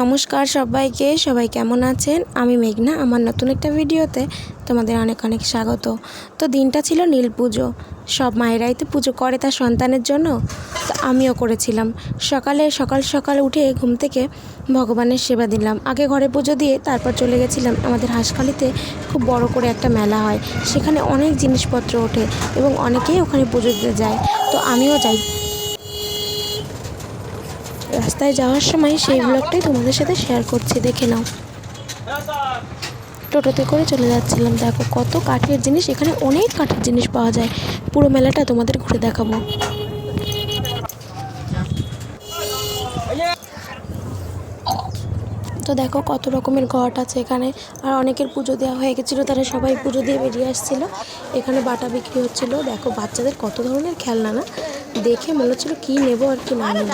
নমস্কার সবাইকে, সবাই কেমন আছেন? আমি মেঘনা, আমার নতুন একটা ভিডিওতে তোমাদের অনেক অনেক স্বাগত। তো দিনটা ছিল নীল পুজো। সব মায়েরাই তো পুজো করে তার সন্তানের জন্য। তো আমিও করেছিলাম। সকালে সকাল সকাল উঠে ঘুম থেকে ভগবানের সেবা দিলাম। আগে ঘরে পুজো দিয়ে তারপর চলে গেছিলাম। আমাদের হাঁসখালিতে খুব বড় করে একটা মেলা হয়। সেখানে অনেক জিনিসপত্র ওঠে এবং অনেকেই ওখানে পুজো দিতে যায়। তো আমিও যাই। রাস্তায় যাওয়ার সময় সেই ব্লগটাই তোমাদের সাথে শেয়ার করছি, দেখে নাও। টোটোতে করে চলে যাচ্ছিলাম। দেখো কত কাঠের জিনিস, এখানে অনেক কাঠের জিনিস পাওয়া যায়। পুরো মেলাটা তোমাদের ঘুরে দেখাবো। তো দেখো কত রকমের ঘট আছে এখানে। আর অনেকের পুজো দেওয়া হয়ে গেছিল, তারা সবাই পুজো দিয়ে বেরিয়ে আসছিল। এখানে বাটা বিক্রি হচ্ছিল। দেখো বাচ্চাদের কত ধরনের খেলনা না? দেখে মনে হচ্ছিল কী নেব আর কি না নেব।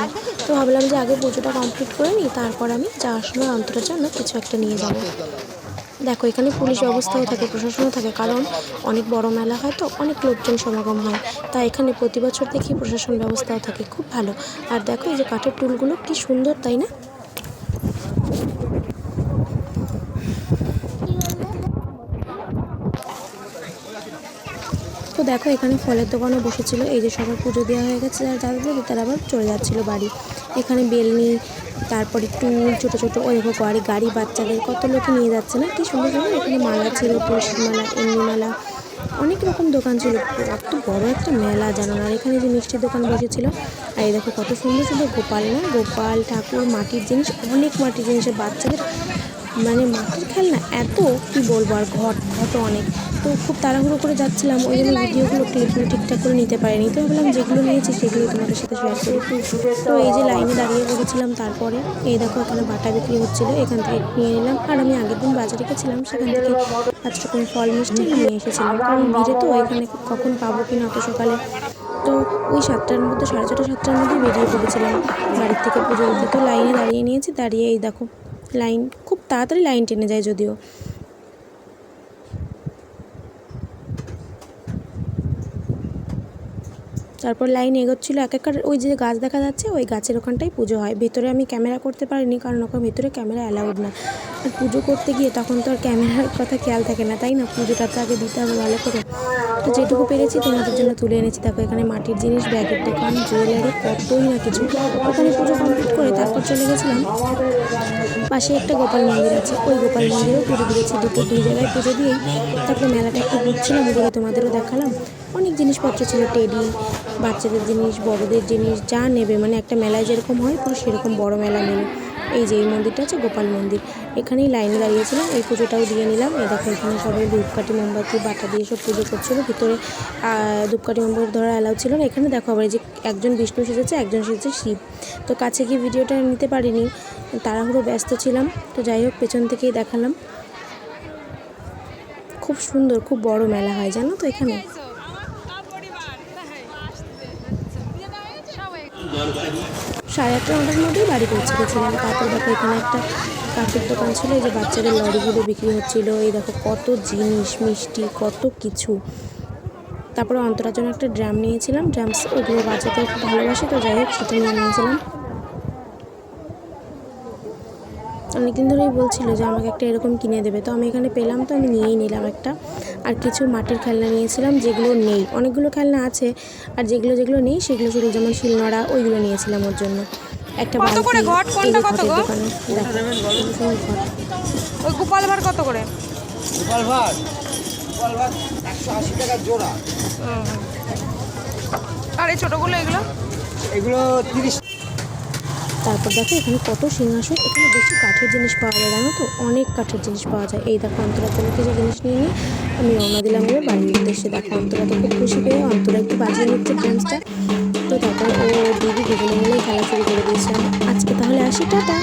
তো ভাবলাম যে আগে পুজোটা কমপ্লিট করে নিই, তারপর আমি যাওয়ার সময় অন্তরের জন্য কিছু একটা নিয়ে যাব। দেখো, এখানে পুলিশ ব্যবস্থাও থাকে, প্রশাসনও থাকে, কারণ অনেক বড় মেলা হয় তো, অনেক লোকজন সমাগম হয়। তাই এখানে প্রতি বছর দেখি প্রশাসন ব্যবস্থাও থাকে, খুব ভালো। আর দেখো এই যে কাঠের টুলগুলো, কি সুন্দর, তাই না? দেখো, এখানে ফলের দোকানও বসেছিল। এই যে সবার পুজো দেওয়া হয়ে গেছে যারা যাদের তারা আবার চলে যাচ্ছিল বাড়ি। এখানে বেলনি, তারপরে টুল ছোটো ছোটো ওই দেখো গাড়ি গাড়ি বাচ্চাদের কত লোকে নিয়ে যাচ্ছে না? কি সুন্দর সুন্দর এখানে মালা ছিল তুলসীর মালা, এমনি মালা, অনেক রকম দোকান ছিল। এত বড় একটা মেলা, জানো না? আর এখানে যে মিষ্টির দোকান বসেছিল, আর এই দেখো কত সুন্দর সুন্দর গোপাল, না? গোপাল, ঠাকুর, মাটির জিনিস, অনেক মাটির জিনিসের বাচ্চাদের মানে মাটির খেলনা এত, কি বলব, আর ঘট ঘট অনেক। তো খুব তাড়াহুড়ো করে যাচ্ছিলাম, ওই জন্য ভিডিওগুলো ক্লিপগুলো ঠিকঠাক করে নিতে পারিনি। তো ভাবলাম যেগুলো নিয়েছি সেগুলো তোমাদের সাথে শেয়ার করি। তো এই যে লাইনে দাঁড়িয়ে পড়েছিলাম তারপরে, এই দেখো এখানে বাটা বিক্রি হচ্ছিল, এখান থেকে নিয়ে নিলাম। আর আমি আগের দিন বাজারে গেছিলাম, সেখান থেকে পাঁচ রকম ফল, মিষ্টি নিয়ে এসেছিলাম। কারণ ভিড়ে তো এখানে কখন পাবো কি না অত সকালে। তো ওই সাতটার মধ্যে, সাড়ে ছটা, সাতটার মধ্যে বেরিয়ে পড়েছিলাম বাড়ির থেকে পুজো তো লাইনে দাঁড়িয়ে নিয়েছি, দাঁড়িয়ে এই দেখো লাইন, খুব তাড়াতাড়ি লাইন টেনে যায় যদিও। তারপর লাইন এগোচ্ছিলো, এক একটা ওই যে গাছ দেখা যাচ্ছে, ওই গাছের ওখানটাই পুজো হয়। ভেতরে আমি ক্যামেরা করতে পারিনি, কারণ ওখানে ভেতরে ক্যামেরা অ্যালাউড না। আর পুজো করতে গিয়ে তখন তো আর ক্যামেরার কথা খেয়াল থাকে না, তাই না? পুজোটা তো আগে দিতে হবে ভালো করে। তো যেটুকু পেরেছি তোমাদের জন্য তুলে এনেছি। দেখো, এখানে মাটির জিনিস, ব্যাগের দোকান, জুয়েলারি, কতই না কিছু। ওখানে পুজো কমপ্লিট করে তারপর চলে গেছিলাম। পাশে একটা গোপাল মন্দির আছে। ওই গোপাল মন্দিরেও পুজো দিয়েছি। দুটো দুই জায়গায় পুজো দিয়েই তারপরে মেলাটা একটু ঘুরছিলাম ঘুরে তোমাদেরও দেখালাম। অনেক জিনিসপত্র ছিল, টেডি, বাচ্চাদের জিনিস, বড়দের জিনিস, যা নেবে। মানে একটা মেলায় যেরকম হয়, পুরো সেরকম বড় মেলা মেলে এই যে এই মন্দিরটা আছে গোপাল মন্দির। এখানেই লাইনে দাঁড়িয়েছিলাম এই পুজোটাও দিয়ে নিলাম। এই দেখো এখানে সবাই ধূপকাঠি মোমবাতি বাটা দিয়ে সব পুজো করছিল। ভিতরে ধূপকাঠি মোমবাতি ধরা অ্যালাউ ছিল না। এখানে দেখো আবার এই যে একজন বিষ্ণু সেজেছে একজন সেজেছে শিব। তো কাছে গিয়ে ভিডিওটা নিতে পারিনি তাড়াহুড়ো ব্যস্ত ছিলাম। তো যাই হোক পেছন থেকেই দেখালাম। খুব সুন্দর খুব বড় মেলা হয় জানো তো এখানে? সাড়ে আটটা নটার মধ্যেই বাড়ি পৌঁছে গেছিলাম। তারপর দেখো এখানে একটা কাঠের দোকান ছিল, এই যে বাচ্চাদের লরিগুলো বিক্রি হচ্ছিল। এই দেখো কত জিনিস, মিষ্টি, কত কিছু। তারপরে অন্তরার জন্য একটা ড্রাম নিয়েছিলাম। ড্রামস ওগুলো বাচ্চাদের ভালোবাসে, তো যাই হোক সেটা নিয়ে নিয়েছিলাম। অনেকদিন ধরেই বলছিল যে আমাকে একটা এরকম কিনে দেবে। তো আমি এখানে পেলাম তো আমি নিয়েই নিলাম একটা। আর কিছু মাটির খেলনা নিয়েছিলাম যেগুলো নেই। অনেকগুলো খেলনা আছে আর যেগুলো যেগুলো নেই সেগুলো শুধু যেমন শিলনোড়া ওইগুলো নিয়েছিলাম ওর জন্য। একটা কত করে ঘট? কোনটা কত গো? ওই গোপাল ভাড় কত করে? গোপাল গোপাল ভাত একশো আশি টাকা জোড়া। আর এই ছোটগুলো এগুলো? এগুলো তিরিশ তারপর দেখো এখানে কত সিংহাসন, এখানে বেশি কাঠের জিনিস পাওয়া যায়, জানো তো? অনেক কাঠের জিনিস পাওয়া যায়। এই দেখো অন্তরা কোনো কিছু জিনিস নিয়ে নিই আমি রওনা দিলাম আমার বাড়ির উদ্দেশ্যে। দেখো অন্তরা তো খুব খুশি পেয়ে অন্তরা একটু বাজিয়ে নিচ্ছে ড্যান্সটা তো তারপর ও দিদি দুজনে মিলে খেলা শুরু করে দিয়েছিলাম আজকে তাহলে আসি, টাটা।